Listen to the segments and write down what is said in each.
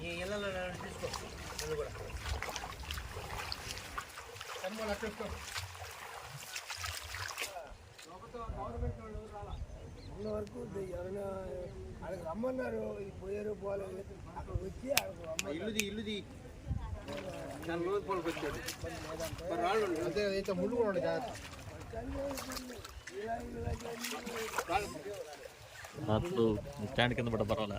ఈ ఇళ్ళలో తీసుకో. ఇల్లు కూడా. మొన్న వరకు ఎవరైనా అక్కడికి రమ్మన్నారు ఇది పోయారు పోలేదు అక్కడ వచ్చి రమ్మన్నారు. ఇల్లుది ఇల్లుది చాలా రోజు పోలకు వచ్చాడు మరి రాళ్ళు ఉండు. అదే అయితే ముళ్ళు కూడా ఉండే జాగ్రత్త. రాత్రులు స్టాండ్ కింద పడ్డ పర్వాలే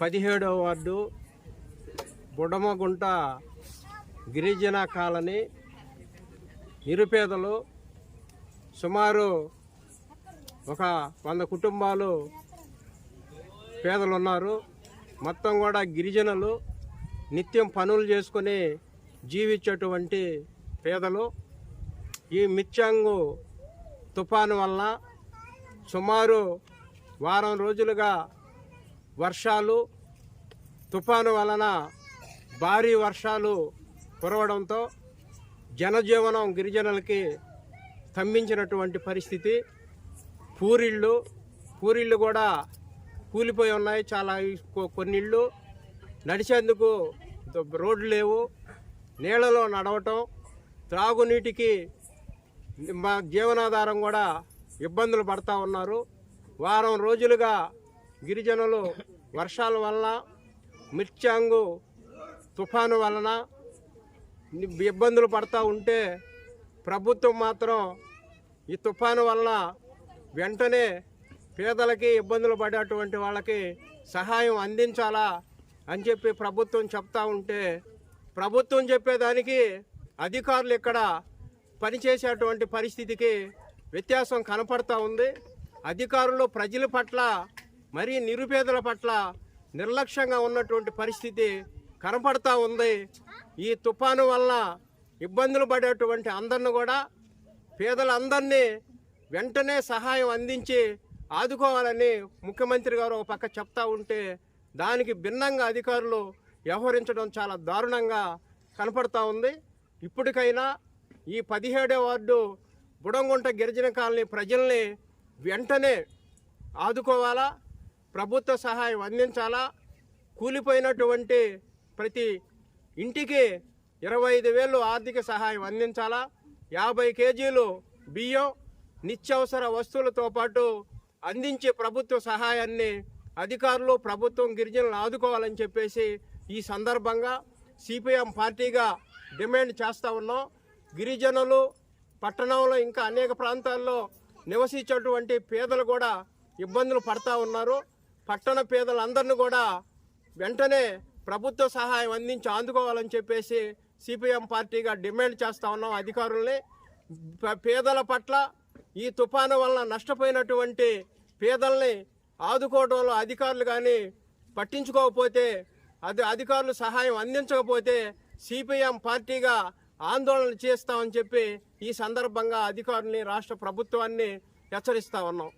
పదిహేడవ వార్డు బుడమగుంట గిరిజన కాలనీ నిరుపేదలు సుమారు ఒక వంద కుటుంబాలు పేదలు ఉన్నారు మొత్తం కూడా గిరిజనులు నిత్యం పనులు చేసుకొని జీవించేటువంటి పేదలు. ఈ మిచ్చాంగు తుఫాను వల్ల సుమారు వారం రోజులుగా వర్షాలు తుఫాను వలన భారీ వర్షాలు కురవడంతో జనజీవనం గిరిజనులకి స్తంభించినటువంటి పరిస్థితి. పూరిళ్ళు పూరిళ్ళు కూడా కూలిపోయి ఉన్నాయి. చాలా కొన్నిళ్ళు కొన్ని ఇళ్ళు నడిచేందుకు రోడ్లు లేవు. నీళ్ళలో నడవటం త్రాగునీటికి మా జీవనాధారం కూడా ఇబ్బందులు పడతా ఉన్నారు. వారం రోజులుగా గిరిజనులు వర్షాల వల్ల మిర్చాంగు తుఫాను వలన ఇబ్బందులు పడతా ఉంటే ప్రభుత్వం మాత్రం ఈ తుఫాను వలన వెంటనే పేదలకి ఇబ్బందులు పడేటువంటి వాళ్ళకి సహాయం అందించాలా అని చెప్పి ప్రభుత్వం చెప్తా ఉంటే ప్రభుత్వం చెప్పేదానికి అధికారులు ఇక్కడ పనిచేసేటువంటి పరిస్థితికి వ్యత్యాసం కనపడతా ఉంది. అధికారులు ప్రజల పట్ల మరీ నిరుపేదల పట్ల నిర్లక్ష్యంగా ఉన్నటువంటి పరిస్థితి కనపడతా ఉంది. ఈ తుఫాను వల్ల ఇబ్బందులు పడేటువంటి అందరిని కూడా పేదలందరినీ వెంటనే సహాయం అందించి ఆదుకోవాలని ముఖ్యమంత్రి గారు ఒక పక్క చెప్తా ఉంటే దానికి భిన్నంగా అధికారులు వ్యవహరించడం చాలా దారుణంగా కనపడతా ఉంది. ఇప్పటికైనా ఈ పదిహేడో వార్డు బుడంగుంట గిరిజన కాలనీ ప్రజల్ని వెంటనే ఆదుకోవాలా? ప్రభుత్వ సహాయం అందించాలా? కూలిపోయినటువంటి ప్రతి ఇంటికి ఇరవై ఐదు వేలు ఆర్థిక సహాయం అందించాలా? యాభై కేజీలు బియ్యం నిత్యావసర వస్తువులతో పాటు అందించే ప్రభుత్వ సహాయాన్ని అధికారులు ప్రభుత్వం గిరిజనులు ఆదుకోవాలని చెప్పేసి ఈ సందర్భంగా సిపిఎం పార్టీగా డిమాండ్ చేస్తూ ఉన్నాం. గిరిజనులు పట్టణంలో ఇంకా అనేక ప్రాంతాల్లో నివసించేటువంటి పేదలు కూడా ఇబ్బందులు పడతా ఉన్నారు. పట్టణ పేదలందరినీ కూడా వెంటనే ప్రభుత్వ సహాయం అందించి ఆదుకోవాలని చెప్పేసి సిపిఎం పార్టీగా డిమాండ్ చేస్తా ఉన్నాం అధికారుల్ని. పేదల పట్ల ఈ తుఫాను వలన నష్టపోయినటువంటి పేదల్ని ఆదుకోవడంలో అధికారులు కానీ పట్టించుకోకపోతే అది అధికారులు సహాయం అందించకపోతే సిపిఎం పార్టీగా ఆందోళన చేస్తామని చెప్పి ఈ సందర్భంగా అధికారుల్ని రాష్ట్ర ప్రభుత్వాన్ని హెచ్చరిస్తా ఉన్నాం.